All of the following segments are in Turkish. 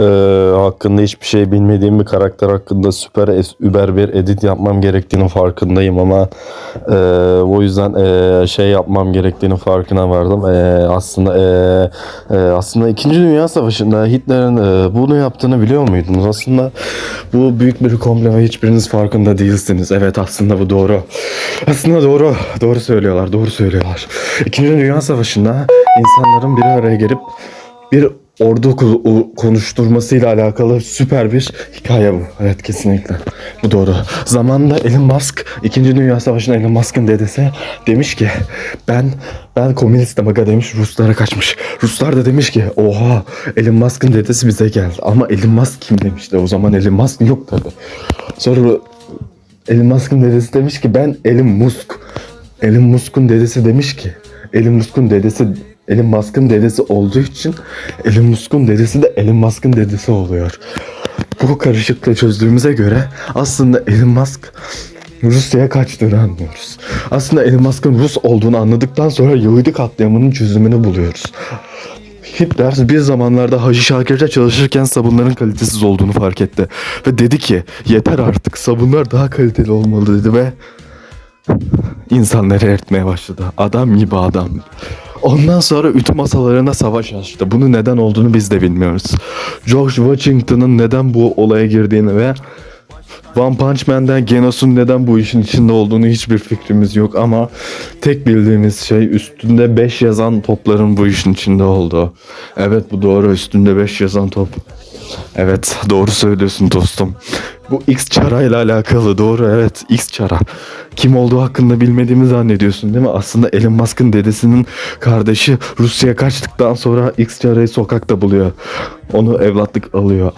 e, hakkında hiçbir şey bilmediğim bir karakter hakkında süper über bir edit yapmam gerektiğinin farkındayım ama e, o yüzden e, şey yapmam gerektiğinin farkına vardım. E, aslında e, e, aslında 2. Dünya Savaşı'nda Hitler'in e, bunu yaptığını biliyor muydunuz? Aslında bu büyük bir komple ve hiçbiriniz farkında değilsiniz. Evet aslında bu doğru. Aslında doğru. Doğru söylüyorlar. Doğru söylüyorlar. İkinci Dünya Savaşı'nda insanların bir araya gelip bir ordu konuşturmasıyla alakalı süper bir hikaye bu. Evet kesinlikle. Bu doğru. Zamanında Elon Musk 2. Dünya Savaşı'nda Elon Musk'ın dedesi demiş ki ben ben komünistim aga demiş Ruslara kaçmış. Ruslar da demiş ki oha Elon Musk'ın dedesi bize geldi. Ama Elon Musk kim demişti o zaman Elon Musk yok tabi. Sonra Elon Musk'ın dedesi demiş ki ben Elon Musk. Elon Musk'un dedesi demiş ki Elon Musk'un dedesi Elon Musk'ın dedesi olduğu için Elon Musk'un dedesi de Elon Musk'ın dedesi oluyor. Bu karışıklığı çözdüğümüze göre aslında Elon Musk Rusya'ya kaçtığını anlıyoruz. Aslında Elon Musk'ın Rus olduğunu anladıktan sonra Yahudi katliamının çözümünü buluyoruz. Hitler bir zamanlarda Hacı Şakir'de çalışırken sabunların kalitesiz olduğunu fark etti. Ve dedi ki yeter artık sabunlar daha kaliteli olmalı dedi ve insanları eritmeye başladı. Adam gibi adam. Ondan sonra ütü masalarına savaş açtı. Bunu neden olduğunu biz de bilmiyoruz. George Washington'ın neden bu olaya girdiğini ve One Punch Man'den Genos'un neden bu işin içinde olduğunu hiçbir fikrimiz yok ama tek bildiğimiz şey üstünde 5 yazan topların bu işin içinde olduğu. Evet bu doğru üstünde 5 yazan top. Evet doğru söylüyorsun dostum. Bu X çara ile alakalı doğru evet X çara. Kim olduğu hakkında bilmediğimi zannediyorsun değil mi? Aslında Elon Musk'ın dedesinin kardeşi Rusya'ya kaçtıktan sonra X çarayı sokakta buluyor. Onu evlatlık alıyor.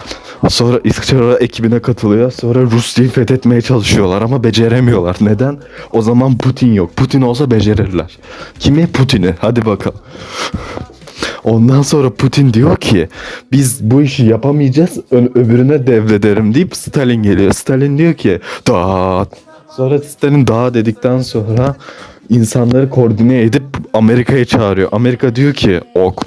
Sonra X çara ekibine katılıyor. Sonra Rusya'yı fethetmeye çalışıyorlar ama beceremiyorlar. Neden? O zaman Putin yok. Putin olsa becerirler. Kimi? Putin'i. Hadi bakalım. Ondan sonra Putin diyor ki biz bu işi yapamayacağız ö- öbürüne devrederim deyip Stalin geliyor. Stalin diyor ki dağıt. Sonra Stalin dağ dedikten sonra insanları koordine edip Amerika'ya çağırıyor. Amerika diyor ki ok.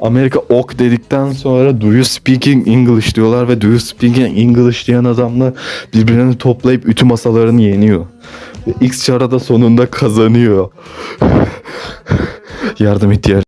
Amerika ok dedikten sonra do you speaking English diyorlar ve do you speaking English diyen adamla birbirlerini toplayıp ütü masalarını yeniyor. Ve X çara da sonunda kazanıyor. Yardım ihtiyacı